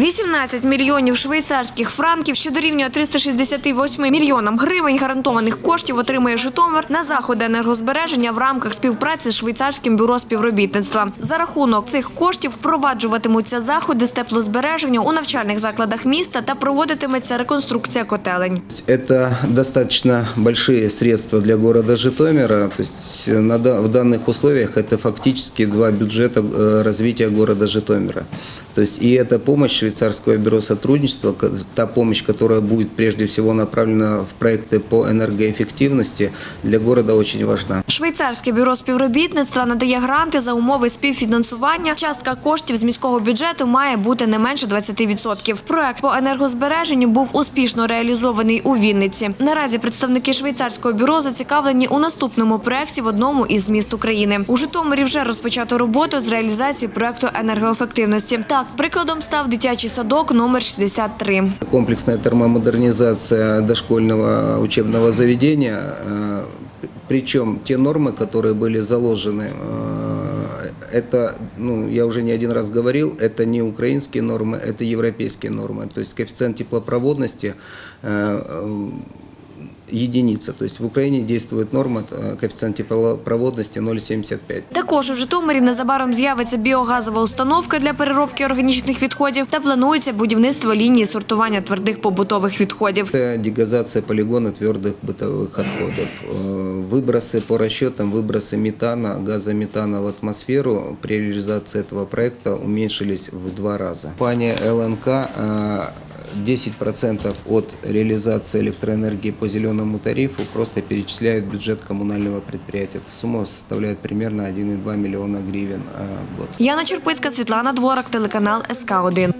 18 мільйонів швейцарських франків, що дорівнює 368 мільйонам гривень гарантованих коштів отримує Житомир на заходи енергозбереження в рамках співпраці з швейцарським бюро співробітництва. За рахунок цих коштів впроваджуватимуться заходи з теплозбереження у навчальних закладах міста та проводитиметься реконструкція котелень. Это достаточно большие средства для города Житомира. То есть э, на да- в данных условиях это фактически два бюджета э, развития города Житомира. То есть и эта помощь швейцарского бюро сотрудничества, ко- та помощь, которая будет прежде всего направлена в проекты по энергоэффективности, для города очень важна. Швейцарське бюро співробітництва надає гранти за умови співфінансування. Частка коштів з міського бюджету має бути не менше 20%. Проект по енергозбереженню був успішно реалізований у Вінниці. Наразі представники швейцарського бюро зацікавлені у наступному проекті в одному із міст України. У Житомирі вже розпочато роботу з реалізації проекту енергоефективності. Так, прикладом став дитячий садок номер 63. Комплексная термомодернизация дошкольного учебного заведения, э, причем те нормы, которые были заложены, э, это, ну, я уже не один раз говорил, это не украинские нормы, это европейские нормы. То есть коэффициент теплопроводности э, э, единица. То есть в Украине действует норма э, коэффициент теплопроводности 0,75. Також у Житомирі незабаром з'явиться біогазова установка для переробки органічних відходів та планується будівництво лінії сортування твердих побутових відходів. Это дегазация полигона твердых бытовых отходов. Э, Выбросы по расчетам, выбросы метана, газа метана в атмосферу при реализации этого проекта уменьшились в два раза. Компания ЛНК э, 10% от реализации электроэнергии по зеленому тарифу просто перечисляют в бюджет коммунального предприятия. Эта сумма составляет примерно 1,2 миллиона гривен э, в год. Яна Черпицька, Світлана Дворак, телеканал СК 1